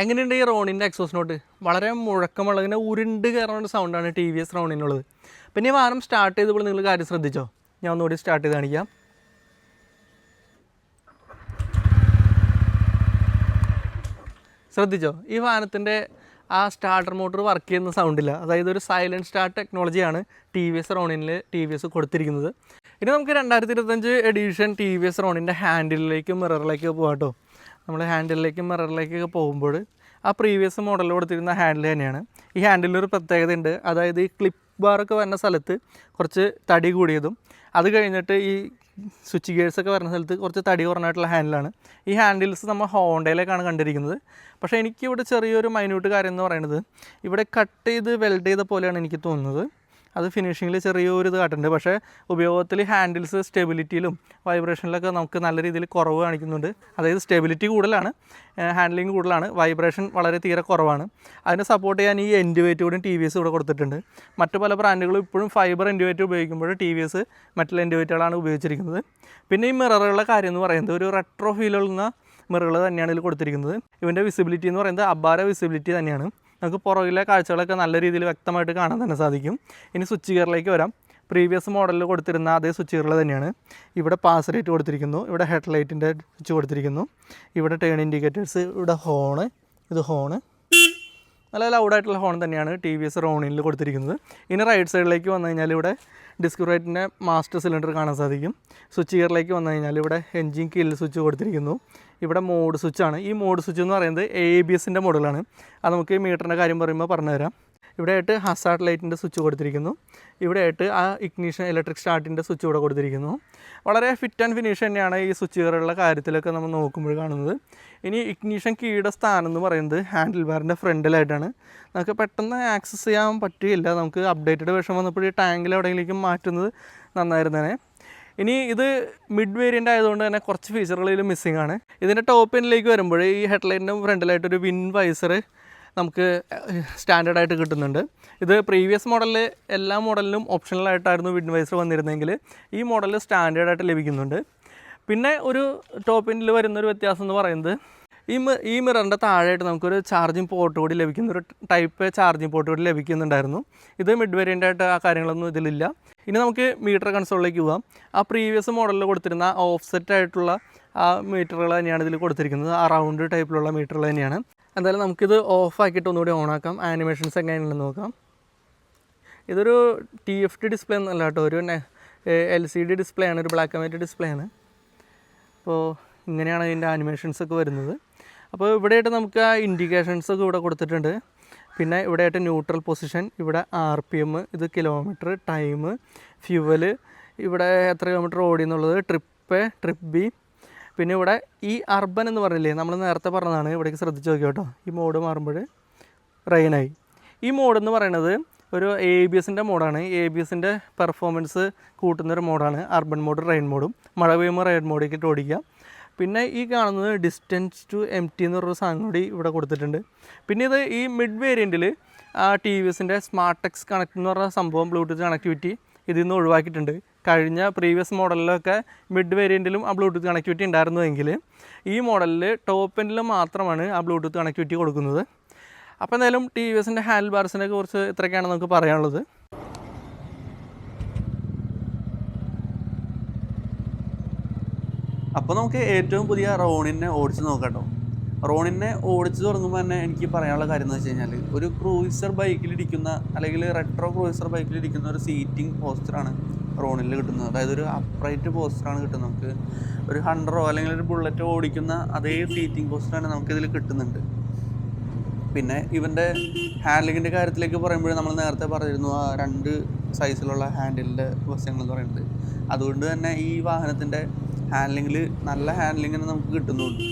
എങ്ങനെയുണ്ട് ഈ റോണിന്റെ എക്സോസ് നോട്ട് വളരെ മുഴക്കമുള്ള ഇങ്ങനെ ഉരുണ്ട് കയറുന്ന ഒരു സൗണ്ടാണ് ടി വി എസ് റോണിനുള്ളത് പിന്നെ ഈ വാഹനം സ്റ്റാർട്ട് ചെയ്തപ്പോൾ നിങ്ങൾ കാര്യം ശ്രദ്ധിച്ചോ? ഞാൻ ഒന്നുകൂടി സ്റ്റാർട്ട് ചെയ്ത് കാണിക്കാം. ശ്രദ്ധിച്ചോ? ഈ വാഹനത്തിന്റെ ആ സ്റ്റാർട്ടർ മോട്ടോർ വർക്ക് ചെയ്യുന്ന സൗണ്ടില്ല അതായത് ഒരു സൈലന്റ് സ്റ്റാർട്ട് ടെക്നോളജിയാണ് ടി വി എസ് റോണിനിൽ ടി വി എസ് കൊടുത്തിരിക്കുന്നത്. ഇനി നമുക്ക് രണ്ടായിരത്തി ഇരുപത്തഞ്ച് എഡീഷൻ ടി വി എസ് റോണിന്റെ ഹാൻഡിലിലേക്കും മിററിലേക്കും പോകാം കേട്ടോ. നമ്മൾ ഹാൻഡിലിലേക്കും മിററിലേക്കൊക്കെ പോകുമ്പോൾ ആ പ്രീവിയസ് മോഡൽ കൊടുത്തിരുന്ന ഹാൻഡിൽ തന്നെയാണ്. ഈ ഹാൻഡിലൊരു പ്രത്യേകത ഉണ്ട് അതായത് ഈ ക്ലിപ്പ് ബാറൊക്കെ വരുന്ന സ്ഥലത്ത് കുറച്ച് തടി കൂടിയതും അത് കഴിഞ്ഞിട്ട് ഈ സ്വിച്ച് ഗിയേഴ്സൊക്കെ വരുന്ന സ്ഥലത്ത് കുറച്ച് തടി കുറഞ്ഞായിട്ടുള്ള ഹാൻഡിലാണ് ഈ ഹാൻഡിൽസ് നമ്മൾ ഹോണ്ടയിലേക്കാണ് കണ്ടിരിക്കുന്നത്. പക്ഷേ എനിക്കിവിടെ ചെറിയൊരു മൈന്യൂട്ട് കാര്യം എന്ന് പറയുന്നത് ഇവിടെ കട്ട് ചെയ്ത് വെൽഡ് ചെയ്ത പോലെയാണ് എനിക്ക് തോന്നുന്നത്. അത് ഫിനിഷിങ്ങിൽ ചെറിയൊരു ഇത് കാട്ടുന്നുണ്ട് പക്ഷേ ഉപയോഗത്തിൽ ഹാൻഡിൽസ് സ്റ്റെബിലിറ്റിയിലും വൈബ്രേഷനിലൊക്കെ നമുക്ക് നല്ല രീതിയിൽ കുറവ് കാണിക്കുന്നുണ്ട്. അതായത് സ്റ്റെബിലിറ്റി കൂടുതലാണ് ഹാൻഡ്ലിങ് കൂടുതലാണ് വൈബ്രേഷൻ വളരെ തീരെ കുറവാണ്. അതിനെ സപ്പോർട്ട് ചെയ്യാൻ ഈ എൻഡ് വെയിറ്റ് കൂടി ടി വി എസ് ഇവിടെ കൊടുത്തിട്ടുണ്ട്. മറ്റു പല ബ്രാൻഡുകളും ഇപ്പോഴും ഫൈബർ എൻഡ് വെയിറ്റ് ഉപയോഗിക്കുമ്പോൾ ടി വി എസ് മറ്റുള്ള എൻഡ് വെയിറ്റുകളാണ് ഉപയോഗിച്ചിരിക്കുന്നത്. പിന്നെ ഈ മിററുകളുടെ കാര്യം എന്ന് പറയുന്നത് ഒരു റെട്രോ ഫീലുള്ള മിററുകൾ തന്നെയാണ് ഇതിൽ കൊടുത്തിരിക്കുന്നത്. ഇവന്റെ വിസിബിലിറ്റി എന്ന് പറയുന്നത് അബ്ബാര വിസിബിലിറ്റി തന്നെയാണ്. നമുക്ക് പുറകിലെ കാഴ്ചകളൊക്കെ നല്ല രീതിയിൽ വ്യക്തമായിട്ട് കാണാൻ തന്നെ സാധിക്കും. ഇനി സ്വിച്ച് ഗിയറിലേക്ക് വരാം. പ്രീവിയസ് മോഡലിൽ കൊടുത്തിരുന്ന അതേ സ്വിച്ച് ഗിയറിൽ തന്നെയാണ്. ഇവിടെ പാസ് ലൈറ്റ് കൊടുത്തിരിക്കുന്നു. ഇവിടെ ഹെഡ് ലൈറ്റിന്റെ സ്വിച്ച് കൊടുത്തിരിക്കുന്നു. ഇവിടെ ടേൺ ഇൻഡിക്കേറ്റേഴ്സ് ഇവിടെ ഹോണ് ഇത് ഹോണ് നല്ല ലൗഡായിട്ടുള്ള ഹോൺ തന്നെയാണ് ടി വി എസ് റോണിൽ കൊടുത്തിരിക്കുന്നത്. ഇനി റൈറ്റ് സൈഡിലേക്ക് വന്നു കഴിഞ്ഞാൽ ഇവിടെ ഡിസ്ക് റൈറ്റിന്റെ മാസ്റ്റർ സിലിണ്ടർ കാണാൻ സാധിക്കും. സ്വിച്ച് ഗിയറിലേക്ക് വന്നു കഴിഞ്ഞാൽ ഇവിടെ എൻജിൻ കിൽ സ്വിച്ച് കൊടുത്തിരിക്കുന്നു. ഇവിടെ മോഡ് സ്വിച്ചാണ് ഈ മോഡ് സ്വിച്ച് എന്ന് പറയുന്നത് എ ബി എസിന്റെ മോഡലാണ് അത് നമുക്ക് മീറ്ററിന്റെ കാര്യം പറയുമ്പോൾ പറഞ്ഞുതരാം. ഇവിടെ ആയിട്ട് ഹസാർട്ട് ലൈറ്റിന്റെ സ്വിച്ച് കൊടുത്തിരിക്കുന്നു. ഇവിടെ ആയിട്ട് ആ ഇഗ്നീഷൻ ഇലക്ട്രിക് സ്റ്റാർട്ടിന്റെ സ്വിച്ച് ഇവിടെ കൊടുത്തിരിക്കുന്നു. വളരെ ഫിറ്റ് ആൻഡ് ഫിനിഷ് തന്നെയാണ് ഈ സ്വിച്ചുകളുടെ കാര്യത്തിലൊക്കെ നമ്മൾ നോക്കുമ്പോൾ കാണുന്നത്. ഇനി ഇഗ്നീഷൻ കീയുടെ സ്ഥാനം എന്ന് പറയുന്നത് ഹാൻഡിൽ ബാറിന്റെ ഫ്രണ്ടിലായിട്ടാണ് നമുക്ക് പെട്ടെന്ന് ആക്സസ് ചെയ്യാൻ പറ്റുകയില്ല നമുക്ക് അപ്ഡേറ്റഡ് വേഷം വന്നപ്പോൾ ടാങ്കിൽ എവിടെയെങ്കിലും മാറ്റുന്നത് നന്നായിരുന്നേനെ. ഇനി ഇത് മിഡ് വേരിയന്റ് ആയതുകൊണ്ട് തന്നെ കുറച്ച് ഫീച്ചറുകളിൽ മിസ്സിംഗ് ആണ്. ഇതിന്റെ ടോപ്പ് എൻഡിലേക്ക് വരുമ്പോൾ ഈ ഹെഡ്ലൈറ്റിന്റെ ഫ്രണ്ടിലായിട്ടൊരു വിൻ വൈസർ നമുക്ക് സ്റ്റാൻഡേർഡായിട്ട് കിട്ടുന്നുണ്ട്. ഇത് പ്രീവിയസ് മോഡലിൽ എല്ലാ മോഡലിനും ഓപ്ഷണലായിട്ടായിരുന്നു വിൻ വൈസർ വന്നിരുന്നെങ്കിൽ ഈ മോഡലിൽ സ്റ്റാൻഡേർഡായിട്ട് ലഭിക്കുന്നുണ്ട്. പിന്നെ ഒരു ടോപ്പ് എൻഡിൽ വരുന്നൊരു വ്യത്യാസം എന്ന് പറയുന്നത് ഈ ഈ മിററിന്റെ താഴെയായിട്ട് നമുക്കൊരു ചാർജിങ് പോർട്ട് കൂടി ലഭിക്കുന്ന ഒരു ടൈപ്പ് ചാർജിങ് പോർട്ട് കൂടി ലഭിക്കുന്നുണ്ടായിരുന്നു. ഇത് മിഡ് വേരിയന്റ് ആയിട്ട് ആ കാര്യങ്ങളൊന്നും ഇതിലില്ല. ഇനി നമുക്ക് മീറ്റർ കൺസോളിലേക്ക് പോകാം. ആ പ്രീവിയസ് മോഡലിൽ കൊടുത്തിരുന്ന ഓഫ്സെറ്റ് ആയിട്ടുള്ള ആ മീറ്ററുകൾ തന്നെയാണ് ഇതിൽ കൊടുത്തിരിക്കുന്നത്. ആ റൗണ്ട് ടൈപ്പിലുള്ള മീറ്ററുകൾ തന്നെയാണ്. എന്തായാലും നമുക്കിത് ഓഫാക്കിയിട്ട് ഒന്നുകൂടി ഓൺ ആക്കാം ആനിമേഷൻസ് എങ്ങനെയാണെന്ന് നോക്കാം. ഇതൊരു ടി എഫ് ടി ഡിസ്പ്ലേ ഒന്നല്ല കേട്ടോ. ഒരു എൽ സി ഡി ഡിസ്പ്ലേ ആണ്. ഒരു ബ്ലാക്ക് ആൻഡ് വൈറ്റ് ഡിസ്പ്ലേ ആണ്. അപ്പോൾ ഇങ്ങനെയാണ് ഇതിന്റെ ആനിമേഷൻസ് ഒക്കെ വരുന്നത്. അപ്പോൾ ഇവിടെയായിട്ട് നമുക്ക് ആ ഇൻഡിക്കേഷൻസ് ഒക്കെ ഇവിടെ കൊടുത്തിട്ടുണ്ട്. പിന്നെ ഇവിടെയായിട്ട് ന്യൂട്രൽ പൊസിഷൻ ഇവിടെ ആർ പി എം ഇത് കിലോമീറ്റർ ടൈം ഫ്യൂവൽ ഇവിടെ എത്ര കിലോമീറ്റർ ഓടി എന്നുള്ളത് ട്രിപ്പ് ട്രിപ്പ് ബി പിന്നെ ഇവിടെ ഈ അർബൻ എന്ന് പറഞ്ഞില്ലേ നമ്മൾ നേരത്തെ പറഞ്ഞതാണ് ഇവിടേക്ക് ശ്രദ്ധിച്ച് നോക്കി കേട്ടോ ഈ മോഡ് മാറുമ്പോൾ റെയിനായി ഈ മോഡ് എന്ന് പറയുന്നത് ഒരു എ ബി എസിന്റെ മോഡാണ് എ ബി എസിന്റെ പെർഫോമൻസ് കൂട്ടുന്നൊരു മോഡാണ് അർബൻ മോഡ് റെയിൻ മോഡും മഴ പെയ്യുമ്പോൾ റെയിൻ മോഡിലേക്ക് ഓടിക്കുക. പിന്നെ ഈ കാണുന്നത് ഡിസ്റ്റൻസ് ടു എം ടി എന്ന് പറഞ്ഞൊരു സാധനം കൂടി ഇവിടെ കൊടുത്തിട്ടുണ്ട്. പിന്നെ ഇത് ഈ മിഡ് വേരിയന്റിൽ ടി വി എസിന്റെ സ്മാർട്ട് ടെക്സ് കണക്ട് എന്ന് പറഞ്ഞ സംഭവം ബ്ലൂടൂത്ത് കണക്ടിവിറ്റി ഇതിൽ നിന്ന് ഒഴിവാക്കിയിട്ടുണ്ട്. കഴിഞ്ഞ പ്രീവിയസ് മോഡലിലൊക്കെ മിഡ് വേരിയന്റിലും ആ ബ്ലൂടൂത്ത് കണക്ടിവിറ്റി ഉണ്ടായിരുന്നുവെങ്കിൽ ഈ മോഡലിൽ ടോപ്പ് എൻഡിൽ മാത്രമാണ് ആ ബ്ലൂടൂത്ത് കണക്ടിവിറ്റി കൊടുക്കുന്നത്. അപ്പോൾ എന്തായാലും ടി വി എസിന്റെ ഹാൻഡ് ബാർസിനെ കുറിച്ച് ഇത്രയൊക്കെയാണ് നമുക്ക് പറയാനുള്ളത്. അപ്പോൾ നമുക്ക് ഏറ്റവും പുതിയ റോണിനെ ഓടിച്ച് നോക്കട്ടോ. റോണിനെ ഓടിച്ച് തുടങ്ങുമ്പോൾ തന്നെ എനിക്ക് പറയാനുള്ള കാര്യം എന്ന് വെച്ച് കഴിഞ്ഞാൽ ഒരു ക്രൂയിസർ ബൈക്കിലിരിക്കുന്ന അല്ലെങ്കിൽ റെട്രോ ക്രൂയിസർ ബൈക്കിലിരിക്കുന്ന ഒരു സീറ്റിംഗ് പോസ്റ്ററാണ് റോണിൽ കിട്ടുന്നത്. അതായത് ഒരു അപ്രൈറ്റ് പോസ്റ്ററാണ് കിട്ടുന്നത്. നമുക്ക് ഒരു ഹൺഡ്രോ അല്ലെങ്കിൽ ഒരു ബുള്ളറ്റോ ഓടിക്കുന്ന അതേ സീറ്റിംഗ് പോസ്റ്ററാണ് നമുക്കിതിൽ കിട്ടുന്നുണ്ട്. പിന്നെ ഇവന്റെ ഹാൻഡ്ലിങ്ങിന്റെ കാര്യത്തിലേക്ക് പറയുമ്പോൾ നമ്മൾ നേരത്തെ പറഞ്ഞിരുന്നു ആ രണ്ട് സൈസിലുള്ള ഹാൻഡിലിന്റെ വശങ്ങൾ എന്ന് പറയുന്നത്. അതുകൊണ്ട് തന്നെ ഈ വാഹനത്തിന്റെ ഹാൻഡ്ലിങ്ങിൽ നല്ല ഹാൻഡ്ലിങ്ങിന് നമുക്ക് കിട്ടുന്നുണ്ട്.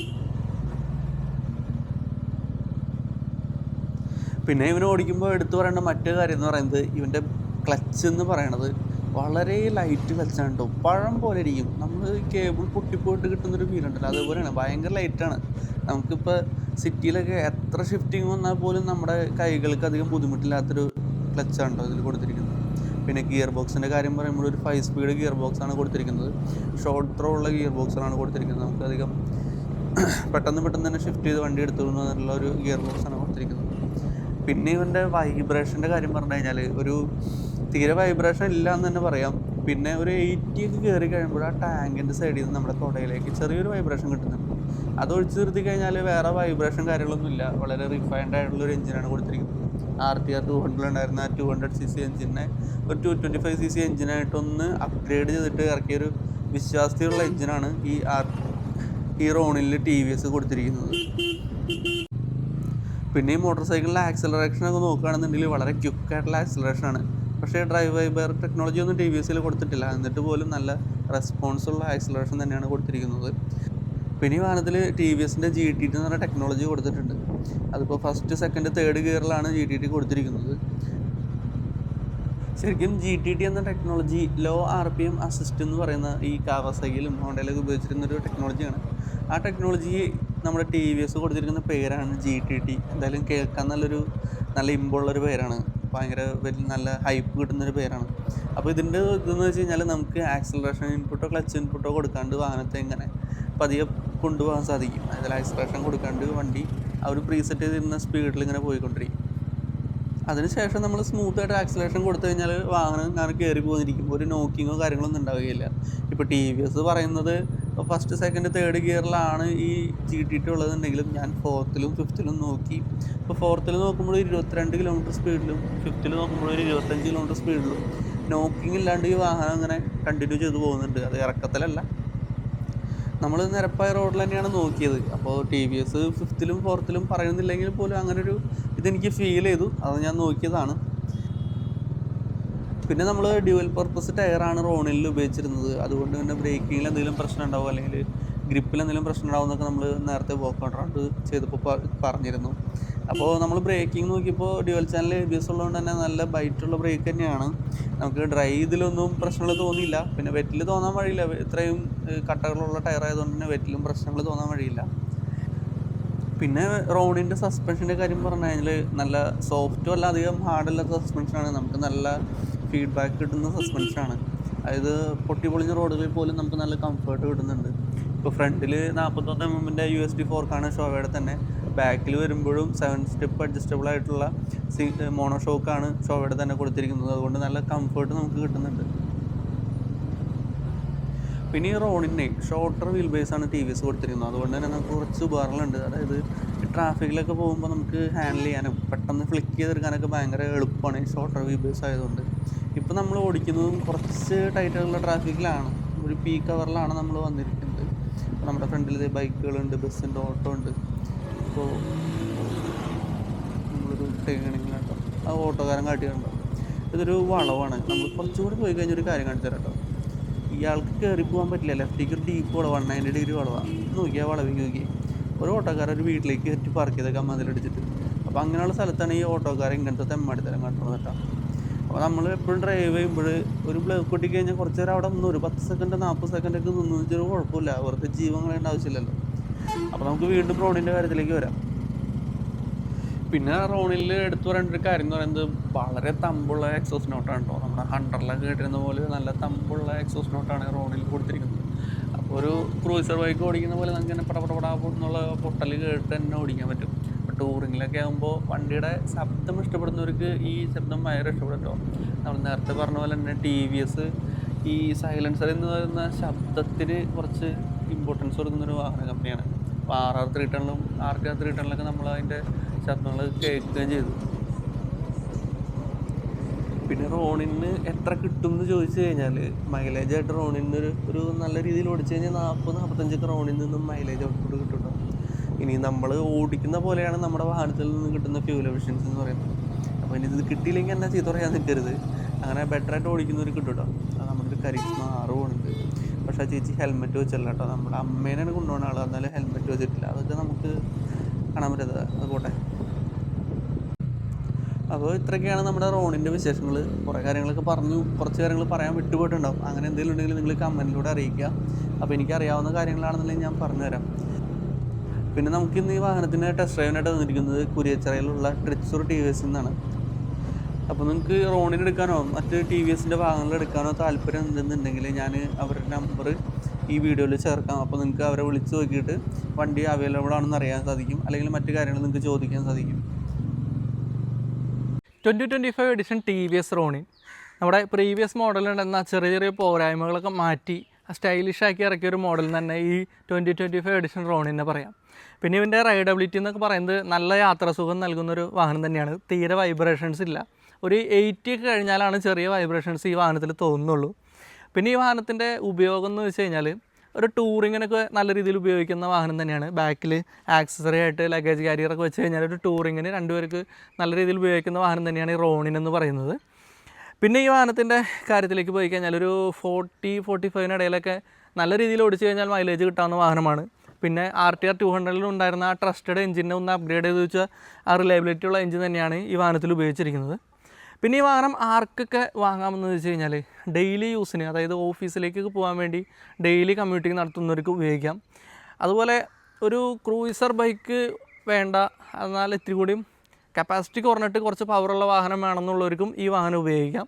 പിന്നെ ഇവൻ ഓടിക്കുമ്പോൾ എടുത്തു പറയേണ്ട മറ്റൊരു കാര്യം എന്ന് പറയുന്നത് ഇവന്റെ ക്ലച്ച് എന്ന് പറയണത് വളരെ ലൈറ്റ് ക്ലച്ചാണ് കേട്ടോ പഴം പോലെ ഇരിക്കും. നമ്മൾ കേബിൾ പൊട്ടിപ്പോയിട്ട് കിട്ടുന്നൊരു ഫീൽ ഉണ്ടല്ലോ. അതുപോലെയാണ്. ഭയങ്കര ലൈറ്റാണ് നമുക്കിപ്പോൾ സിറ്റിയിലൊക്കെ എത്ര ഷിഫ്റ്റിംഗ് വന്നാൽ പോലും നമ്മുടെ കൈകൾക്ക് അധികം ബുദ്ധിമുട്ടില്ലാത്തൊരു ക്ലച്ചാണ് കേട്ടോ ഇതിൽ കൊടുത്തിരിക്കുന്നത്. പിന്നെ ഗിയർ ബോക്സിന്റെ കാര്യം പറയുമ്പോൾ ഒരു ഫൈവ് സ്പീഡ് ഗിയർ ബോക്സ് ആണ് കൊടുത്തിരിക്കുന്നത്. ഷോർട്ട് ത്രോ ഉള്ള ഗിയർ ബോക്സുകളാണ് കൊടുത്തിരിക്കുന്നത് നമുക്കധികം പെട്ടെന്ന് പെട്ടെന്ന് തന്നെ ഷിഫ്റ്റ് ചെയ്ത് വണ്ടി എടുത്തു എന്നുള്ള ഒരു ഗിയർ ബോക്സാണ് കൊടുത്തിരിക്കുന്നത്. പിന്നെ ഇവന്റെ വൈബ്രേഷന്റെ കാര്യം പറഞ്ഞു കഴിഞ്ഞാൽ ഒരു തീരെ വൈബ്രേഷൻ ഇല്ല എന്ന് തന്നെ പറയാം. പിന്നെ ഒരു എയ്റ്റി ഒക്കെ കയറി കഴിയുമ്പോൾ ആ ടാങ്കിന്റെ സൈഡിൽ നിന്ന് നമ്മുടെ തുടയിലേക്ക് ചെറിയൊരു വൈബ്രേഷൻ കിട്ടുന്നുണ്ട്. അത് ഒഴിച്ച് നിർത്തി കഴിഞ്ഞാൽ വേറെ വൈബ്രേഷൻ കാര്യങ്ങളൊന്നും ഇല്ല വളരെ റിഫൈൻഡ് ആയിട്ടുള്ള ഒരു എഞ്ചിനാണ് കൊടുത്തിരിക്കുന്നത്. R T R two hundred ഉണ്ടായിരുന്ന ടു ഹൺഡ്രഡ് സി സി എഞ്ചിനെ ഒരു two twenty five C C എഞ്ചിനായിട്ടൊന്ന് upgrade ചെയ്തിട്ട് ഇറക്കിയൊരു വിശ്വാസ്യമുള്ള എഞ്ചിനാണ് ഈ ആർ ഈ റോണിൽ ടി വി എസ് കൊടുത്തിരിക്കുന്നത്. പിന്നെ ഈ മോട്ടോർ സൈക്കിളിലെ ആക്സലറേഷൻ ഒക്കെ നോക്കുകയാണെന്നുണ്ടെങ്കിൽ വളരെ ആക്സലറേഷൻ ആണ്. പക്ഷേ ഡ്രൈവ് വൈബർ ടെക്നോളജി ഒന്നും ടി വി എസിൽ കൊടുത്തിട്ടില്ല. എന്നിട്ട് പോലും നല്ല റെസ്പോൺസുള്ള ആക്സലറേഷൻ തന്നെയാണ് കൊടുത്തിരിക്കുന്നത്. പിന്നെ ഈ വാഹനത്തിൽ ടി വി എസിന്റെ ജി ടി ടി എന്ന് പറഞ്ഞ ടെക്നോളജി കൊടുത്തിട്ടുണ്ട്. അതിപ്പോൾ ഫസ്റ്റ് സെക്കൻഡ് തേർഡ് ഗിയറിലാണ് ജി ടി ടി കൊടുത്തിരിക്കുന്നത്. ശരിക്കും ജി ടി ടി എന്ന technology low R P M assist എന്ന് പറയുന്ന ഈ കാവസൈയിലും ഹോണ്ടയിലൊക്കെ ഉപയോഗിച്ചിരുന്ന ഒരു ടെക്നോളജിയാണ് ആ ടെക്നോളജി നമ്മുടെ ടി വി എസ് കൊടുത്തിരിക്കുന്ന പേരാണ് ജി ടി ടി എന്തായാലും കേൾക്കാൻ നല്ലൊരു നല്ല ഇമ്പുള്ളൊരു പേരാണ്. ഭയങ്കര വലിയ നല്ല ഹൈപ്പ് കിട്ടുന്നൊരു പേരാണ്. അപ്പോൾ ഇതിന്റെ ഇതെന്ന് വെച്ച് കഴിഞ്ഞാൽ നമുക്ക് ആക്സലറേഷൻ ഇൻപുട്ടോ ക്ലച്ച് ഇൻപുട്ടോ കൊടുക്കാണ്ട് വാഹനത്തെ ഇങ്ങനെ പതിയെ കൊണ്ടുപോകാൻ സാധിക്കും. അതിൽ ആക്സലറേഷൻ കൊടുക്കാണ്ട് വണ്ടി ഒരു പ്രീസെറ്റ് ചെയ്തിരുന്ന സ്പീഡിൽ ഇങ്ങനെ പോയിക്കൊണ്ടിരിക്കും. അതിനുശേഷം നമ്മൾ സ്മൂത്ത് ആയിട്ട് ആക്സിലറേഷൻ കൊടുത്തു കഴിഞ്ഞാൽ വാഹനം ഇങ്ങനെ കയറി പോകുന്നിരിക്കും ഒരു നോക്കിങ്ങോ കാര്യങ്ങളൊന്നും ഉണ്ടാവുകയില്ല. ഇപ്പോൾ ടി വി എസ് പറയുന്നത് ഫസ്റ്റ് സെക്കൻഡ് തേർഡ് ഗിയറിലാണ് ഈ ജി ടി ടി ഉള്ളതെന്നുണ്ടെങ്കിലും ഞാൻ ഫോർത്തിലും ഫിഫ്ത്തിലും നോക്കി. ഇപ്പോൾ ഫോർത്തിൽ നോക്കുമ്പോൾ ഇരുപത്തിരണ്ട് കിലോമീറ്റർ സ്പീഡിലും ഫിഫ്ത്തിൽ നോക്കുമ്പോൾ ഒരു ഇരുപത്തഞ്ച് കിലോമീറ്റർ സ്പീഡിലും നോക്കിങ് ഇല്ലാണ്ട് ഈ വാഹനം അങ്ങനെ കണ്ടിന്യൂ ചെയ്ത് പോകുന്നുണ്ട്. അത് ഇറക്കത്തിലല്ല. നമ്മൾ നിരപ്പായ റോഡിൽ തന്നെയാണ് നോക്കിയത്. അപ്പോൾ ടി വി എസ് ഫിഫ്ത്തിലും ഫോർത്തിലും പറയുന്നില്ലെങ്കിൽ പോലും അങ്ങനെ ഒരു ഇതെനിക്ക് ഫീൽ ചെയ്തു. അത് ഞാൻ നോക്കിയതാണ്. പിന്നെ നമ്മൾ ഡ്യുവൽ പർപ്പസ് ടയറാണ് റോണിൽ ഉപയോഗിച്ചിരുന്നത്. അതുകൊണ്ട് തന്നെ ബ്രേക്കിങ്ങിൽ എന്തെങ്കിലും പ്രശ്നം ഉണ്ടാവും അല്ലെങ്കിൽ ഗ്രിപ്പിൽ എന്തെങ്കിലും പ്രശ്നം ഉണ്ടാവും എന്നൊക്കെ നമ്മൾ നേരത്തെ വർക്ക് കോൺട്രാക്ട് ചെയ്തപ്പോൾ പറഞ്ഞിരുന്നു. അപ്പോൾ നമ്മൾ ബ്രേക്കിംഗ് നോക്കിയപ്പോൾ dual channel A B S ഉള്ളതുകൊണ്ട് തന്നെ നല്ല ബൈറ്റുള്ള ബ്രേക്ക് തന്നെയാണ്. നമുക്ക് ഡ്രൈ ഇതിലൊന്നും പ്രശ്നങ്ങൾ തോന്നിയില്ല. പിന്നെ വെറ്റിൽ തോന്നാൻ വഴിയില്ല. ഇത്രയും കട്ടകളുള്ള ടയർ ആയതുകൊണ്ട് തന്നെ വെറ്റിലും പ്രശ്നങ്ങൾ തോന്നാൻ വഴിയില്ല. പിന്നെ റോഡിന്റെ സസ്പെൻഷന്റെ കാര്യം പറഞ്ഞു കഴിഞ്ഞാൽ നല്ല സോഫ്റ്റും അല്ല അധികം ഹാർഡല്ലാത്ത സസ്പെൻഷനാണ് നമുക്ക് നല്ല ഫീഡ്ബാക്ക് കിട്ടുന്ന സസ്പെൻഷനാണ് അതായത് പൊട്ടി പൊളിഞ്ഞ റോഡുകളിൽ പോലും നമുക്ക് നല്ല കംഫർട്ട് കിട്ടുന്നുണ്ട്. ഇപ്പോൾ ഫ്രണ്ടിൽ നാൽപ്പത്തൊന്ന് എം എമ്മിന്റെ യു എസ് ഡി ഫോർക്കാണ് ഷോവയുടെ തന്നെ. ബാക്കിൽ വരുമ്പോഴും സെവൻ സ്റ്റെപ്പ് അഡ്ജസ്റ്റബിൾ ആയിട്ടുള്ള മോണോ ഷോക്കാണ് ഷോവയുടെ തന്നെ കൊടുത്തിരിക്കുന്നത്. അതുകൊണ്ട് നല്ല കംഫർട്ട് നമുക്ക് കിട്ടുന്നുണ്ട്. പിന്നെ ഈ റോഡിന്റെ ഷോർട്ടർ വീൽ ബേസ് ആണ് ടി വി എസ് കൊടുത്തിരിക്കുന്നത്. അതുകൊണ്ട് തന്നെ നമുക്ക് കുറച്ച് ഉപകാരങ്ങളുണ്ട് അതായത് ട്രാഫിക്കിലൊക്കെ പോകുമ്പോൾ നമുക്ക് ഹാൻഡിൽ ചെയ്യാനും പെട്ടെന്ന് ഫ്ലിക്ക് ചെയ്തെടുക്കാനൊക്കെ ഭയങ്കര എളുപ്പമാണ് ഈ ഷോർട്ടർ വീൽ ബേസ് ആയതുകൊണ്ട്. ഇപ്പോൾ നമ്മൾ ഓടിക്കുന്നതും കുറച്ച് ടൈറ്റായിട്ടുള്ള ട്രാഫിക്കിലാണ്. ഒരു പീക്ക് അവറിലാണ് നമ്മൾ വന്നിരിക്കുന്നത്. നമ്മുടെ ഫ്രണ്ടിൽ ബൈക്കുകളുണ്ട് ബസ്സുണ്ട് ഓട്ടോ ഉണ്ട്. ഇപ്പോൾ നമ്മളൊരു ടേണിങ്ങിലാട്ടോ ആ ഓട്ടോക്കാരൻ കാട്ടിയിട്ടുണ്ടോ? ഇതൊരു വളവാണ്. നമ്മൾ കുറച്ചുകൂടി പോയി കഴിഞ്ഞൊരു കാര്യം കാണിച്ചു തരാം കേട്ടോ ഇയാൾക്ക് കയറി പോകാൻ പറ്റില്ല. ലെഫ്റ്റിക്ക് ഒരു ഡീപ്പ് വളവ് വൺ നയന്റി ഡിഗ്രി വളവാണ് നോക്കിയാൽ വളവിൽ നോക്കി. ഒരു ഓട്ടോക്കാരൻ ഒരു വീട്ടിലേക്ക് കയറ്റി പാർക്ക് ചെയ്തേക്കാൻ മതിലടിച്ചിട്ട് അപ്പോൾ അങ്ങനെയുള്ള സ്ഥലത്താണ് ഈ ഓട്ടോക്കാരൻ ഇങ്ങനത്തെ തെമ്മാടിത്തരം കാട്ടുന്നത് കേട്ടോ. അപ്പോൾ നമ്മൾ എപ്പോഴും ഡ്രൈവ് ചെയ്യുമ്പോൾ ഒരു ബ്ലോക്ക് കൊട്ടി കഴിഞ്ഞാൽ കുറച്ച് നേരം അവിടെ നിന്ന്. ഒരു പത്ത് സെക്കൻഡ് നാൽപ്പത് സെക്കൻഡൊക്കെ നിന്നു. വെച്ചാൽ കുഴപ്പമില്ല. വെറുതെ ജീവൻ കളയേണ്ട ആവശ്യമില്ലല്ലോ. അപ്പോൾ നമുക്ക് വീണ്ടും റോഡിന്റെ കാര്യത്തിലേക്ക് വരാം. പിന്നെ റോണിൽ എടുത്തു പറയേണ്ട ഒരു കാര്യം എന്ന് പറയുന്നത് വളരെ തമ്പുള്ള എക്സോസ് നോട്ടാണ് കേട്ടോ. നമ്മുടെ ഹൺഡ്രഡിലൊക്കെ കേട്ടിരുന്ന പോലെ നല്ല തമ്പുള്ള എക്സോസ് നോട്ടാണ് റോണിൽ കൊടുത്തിരിക്കുന്നത്. അപ്പോൾ ഒരു ക്രൂസർ ബൈക്ക് ഓടിക്കുന്ന പോലെ നമുക്ക് തന്നെ പടപടപടാ എന്നുള്ള പൊട്ടൽ കേട്ട് തന്നെ ഓടിക്കാൻ പറ്റും. ടൂറിങ്ങിലൊക്കെ ആകുമ്പോൾ വണ്ടിയുടെ ശബ്ദം ഇഷ്ടപ്പെടുന്നവർക്ക് ഈ ശബ്ദം ഭയങ്കര ഇഷ്ടപ്പെടും കേട്ടോ. നമ്മൾ നേരത്തെ പറഞ്ഞ പോലെ തന്നെ ടി വി എസ് ഈ സൈലൻസർ എന്ന് പറയുന്ന ശബ്ദത്തിന് കുറച്ച് ഇമ്പോർട്ടൻസ് കൊടുക്കുന്നൊരു വാഹന കമ്പനിയാണ് അപ്പോൾ ആർ ആർ ത്രീ ടണിലും ആർ ആർ ത്രീ ടണിലൊക്കെ നമ്മൾ അതിന്റെ ശബ്ദങ്ങൾ കേൾക്കുകയും ചെയ്തു. പിന്നെ റോണിന് എത്ര കിട്ടും എന്ന് ചോദിച്ചു കഴിഞ്ഞാൽ മൈലേജ് ആയിട്ട് റോണിന് ഒരു ഒരു നല്ല രീതിയിൽ ഓടിച്ചു കഴിഞ്ഞാൽ നാൽപ്പത് നാൽപ്പത്തഞ്ചൊക്കെ റോണിൽ നിന്നും മൈലേജ് ഔട്ട്പുട്ട് കിട്ടും ഇനി നമ്മൾ ഓടിക്കുന്ന പോലെയാണ് നമ്മുടെ വാഹനത്തിൽ നിന്ന് കിട്ടുന്ന ഫ്യൂൽ എഫിഷ്യൻസി എന്ന് പറയുന്നത്. അപ്പോൾ ഇനി ഇത് കിട്ടിയില്ലെങ്കിൽ എന്നാ ചീത്ത പറയാൻ നിൽക്കരുത് അങ്ങനെ ബെറ്റർ ആയിട്ട് ഓടിക്കുന്നവർ കിട്ടും കേട്ടോ അത് നമ്മുടെ ഒരു കരിസ്മ ആറ് പക്ഷേ ആ ചേച്ചി ഹെൽമെറ്റ് വെച്ചല്ല കേട്ടോ. നമ്മുടെ അമ്മേനാണ് കൊണ്ടുപോകുന്ന ആൾ എന്നാലും ഹെൽമെറ്റ് വെച്ചിട്ടില്ല. അതൊക്കെ നമുക്ക് കാണാൻ പറ്റാത്തത്. അത് അപ്പോൾ ഇത്രയൊക്കെയാണ് നമ്മുടെ റോണിന്റെ വിശേഷങ്ങൾ കുറേ കാര്യങ്ങളൊക്കെ പറഞ്ഞു കുറച്ച് കാര്യങ്ങൾ പറയാൻ വിട്ടുപോയിട്ടുണ്ടാവും. അങ്ങനെ എന്തെങ്കിലും ഉണ്ടെങ്കിൽ നിങ്ങൾ കമന്റിലൂടെ അറിയിക്കുക. അപ്പോൾ എനിക്ക് അറിയാവുന്ന കാര്യങ്ങളാണെന്നുണ്ടെങ്കിൽ ഞാൻ പറഞ്ഞുതരാം. പിന്നെ നമുക്ക് ഇന്ന് ഈ വാഹനത്തിന് ടെസ്റ്റ് ഡ്രൈവിനായിട്ട് വന്നിരിക്കുന്നത് കുരിയച്ചിറയിലുള്ള ട്രിച്ചൂർ ടി വി എസ് നിന്നാണ് അപ്പോൾ നിങ്ങൾക്ക് റോണിന് എടുക്കാനോ മറ്റ് ടി വി എസിന്റെ ഭാഗങ്ങൾ എടുക്കാനോ താല്പര്യം ഉണ്ടെന്നുണ്ടെങ്കിൽ ഞാൻ അവരുടെ നമ്പർ ഈ വീഡിയോയിൽ ചേർക്കാം. അപ്പോൾ നിങ്ങൾക്ക് അവരെ വിളിച്ച് നോക്കിയിട്ട് വണ്ടി അവൈലബിൾ ആണെന്ന് അറിയാൻ സാധിക്കും. അല്ലെങ്കിൽ മറ്റു കാര്യങ്ങൾ നിങ്ങൾക്ക് ചോദിക്കാൻ സാധിക്കും. Twenty twenty five edition T V S Ronin നമ്മുടെ പ്രീവിയസ് മോഡലുണ്ടെന്ന ചെറിയ ചെറിയ പോരായ്മകളൊക്കെ മാറ്റി സ്റ്റൈലിഷാക്കി ഇറക്കിയ ഒരു മോഡൽ തന്നെ ഈ ട്വന്റി ട്വന്റി ഫൈവ് എഡിഷൻ റോണിനെ പറയാം. പിന്നെ ഇതിന്റെ റൈഡബിലിറ്റി എന്നൊക്കെ പറയുന്നത് നല്ല യാത്രാസുഖം നൽകുന്നൊരു വാഹനം തന്നെയാണ്. തീരെ വൈബ്രേഷൻസ് ഇല്ല. ഒരു എയ്റ്റി ഒക്കെ കഴിഞ്ഞാലാണ് ചെറിയ വൈബ്രേഷൻസ് ഈ വാഹനത്തിൽ തോന്നുന്നുള്ളൂ. പിന്നെ ഈ വാഹനത്തിന്റെ ഉപയോഗം എന്ന് വെച്ച് കഴിഞ്ഞാൽ ഒരു ടൂറിങ്ങിനൊക്കെ നല്ല രീതിയിൽ ഉപയോഗിക്കുന്ന വാഹനം തന്നെയാണ്. ബാക്കിൽ ആക്സസറി ആയിട്ട് ലഗേജ് കാരിയറൊക്കെ വെച്ച് കഴിഞ്ഞാൽ ഒരു ടൂറിങ്ങിന് രണ്ടുപേർക്ക് നല്ല രീതിയിൽ ഉപയോഗിക്കുന്ന വാഹനം തന്നെയാണ് ഈ റോണിൻ എന്ന് പറയുന്നത്. പിന്നെ ഈ വാഹനത്തിന്റെ കാര്യത്തിലേക്ക് പോയി കഴിഞ്ഞാൽ ഒരു ഫോർട്ടി ഫോർട്ടി ഫൈവിന് ഇടയിലൊക്കെ നല്ല രീതിയിൽ ഓടിച്ചു കഴിഞ്ഞാൽ മൈലേജ് കിട്ടാവുന്ന വാഹനമാണ്. പിന്നെ ആർ ടി ആർ ടു ഹൺഡ്രഡിൽ ഉണ്ടായിരുന്ന ആ ട്രസ്റ്റഡ് എഞ്ചിനെ ഒന്ന് അപ്ഗ്രേഡ് ചെയ്ത് വെച്ചാൽ ആ റിലയബിലിറ്റി ഉള്ള എഞ്ചിൻ തന്നെയാണ് ഈ വാഹനത്തിൽ ഉപയോഗിച്ചിരിക്കുന്നത്. പിന്നെ ഈ വാഹനം ആർക്കൊക്കെ വാങ്ങാമെന്ന് വെച്ച് കഴിഞ്ഞാൽ ഡെയിലി യൂസിന് അതായത് ഓഫീസിലേക്കൊക്കെ പോകാൻ വേണ്ടി ഡെയിലി കമ്മ്യൂട്ടിങ് നടത്തുന്നവർക്ക് ഉപയോഗിക്കാം. അതുപോലെ ഒരു ക്രൂയിസർ ബൈക്ക് വേണ്ട എന്നാൽ ഇത്തിരി കൂടിയും കപ്പാസിറ്റി കുറഞ്ഞിട്ട് കുറച്ച് പവറുള്ള വാഹനം വേണമെന്നുള്ളവർക്കും ഈ വാഹനം ഉപയോഗിക്കാം.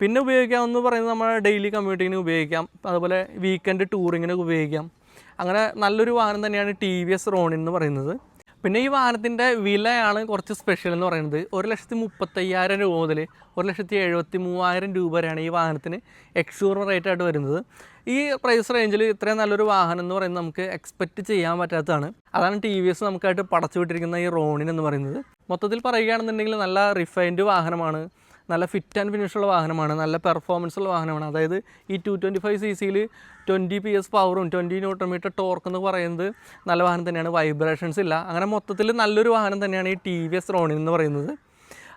പിന്നെ ഉപയോഗിക്കാമെന്ന് പറയുന്നത് നമ്മൾ ഡെയിലി കമ്മ്യൂട്ടിങ്ങിന് ഉപയോഗിക്കാം. അതുപോലെ വീക്കെൻഡ് ടൂറിങ്ങിന് ഉപയോഗിക്കാം. അങ്ങനെ നല്ലൊരു വാഹനം തന്നെയാണ് ടി വി എസ് റോണിൻ എന്ന് പറയുന്നത്. പിന്നെ ഈ വാഹനത്തിന്റെ വിലയാണ് കുറച്ച് സ്പെഷ്യൽ എന്ന് പറയുന്നത്. ഒരു ലക്ഷത്തി മുപ്പത്തയ്യായിരം രൂപ മുതൽ ഒരു ലക്ഷത്തി എഴുപത്തി മൂവായിരം രൂപ വരെയാണ് ഈ വാഹനത്തിന് എക്സ്ഷൂർ റേറ്റ് ആയിട്ട് വരുന്നത്. ഈ പ്രൈസ് റേഞ്ചിൽ ഇത്രയും നല്ലൊരു വാഹനം എന്ന് പറയുന്നത് നമുക്ക് എക്സ്പെക്റ്റ് ചെയ്യാൻ പറ്റാത്തതാണ്. അതാണ് ടി വി എസ് നമുക്കായിട്ട് പടച്ചു വിട്ടിരിക്കുന്ന ഈ റോണിൻ എന്ന് പറയുന്നത്. മൊത്തത്തിൽ പറയുകയാണെന്നുണ്ടെങ്കിൽ നല്ല റിഫൈൻഡ് വാഹനമാണ്. നല്ല ഫിറ്റ് ആൻഡ് ഫിനിഷ് ഉള്ള വാഹനമാണ് നല്ല പെർഫോമൻസ് ഉള്ള വാഹനമാണ്. അതായത് ഈ ടു ട്വന്റി ഫൈവ് സി സിയിൽ ട്വന്റി പി എസ് പവറും ട്വന്റി ന്യൂട്രൺ മീറ്റർ ടോർക്ക് എന്ന് പറയുന്നത് നല്ല വാഹനം തന്നെയാണ്. വൈബ്രേഷൻസ് ഇല്ല. അങ്ങനെ മൊത്തത്തിൽ നല്ലൊരു വാഹനം തന്നെയാണ് ഈ ടി വി എസ് റോണിൻ എന്ന് പറയുന്നത്.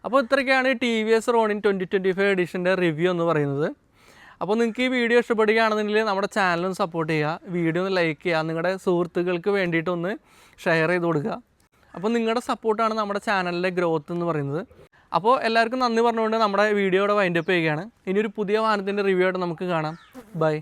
അപ്പോൾ ഇത്രയൊക്കെയാണ് T V S Ronin twenty twenty five എഡിഷന്റെ റിവ്യൂ എന്ന് പറയുന്നത്. അപ്പോൾ നിങ്ങൾക്ക് ഈ വീഡിയോ ഇഷ്ടപ്പെടുകയാണെന്നുണ്ടെങ്കിൽ നമ്മുടെ ചാനലും സപ്പോർട്ട് ചെയ്യുക. വീഡിയോ ഒന്ന് ലൈക്ക് ചെയ്യുക. നിങ്ങളുടെ സുഹൃത്തുക്കൾക്ക് വേണ്ടിയിട്ടൊന്ന് ഷെയർ ചെയ്ത് കൊടുക്കുക. അപ്പോൾ നിങ്ങളുടെ സപ്പോർട്ടാണ് നമ്മുടെ ചാനലിലെ ഗ്രോത്ത് എന്ന് പറയുന്നത്. അപ്പോൾ എല്ലാവർക്കും നന്ദി പറഞ്ഞുകൊണ്ട് നമ്മുടെ വീഡിയോ ഇവിടെ വൈൻഡപ്പ് ചെയ്യുകയാണ്. ഇനി ഒരു പുതിയ വാഹനത്തിന്റെ റിവ്യൂ ആയിട്ട് നമുക്ക് കാണാം. ബൈ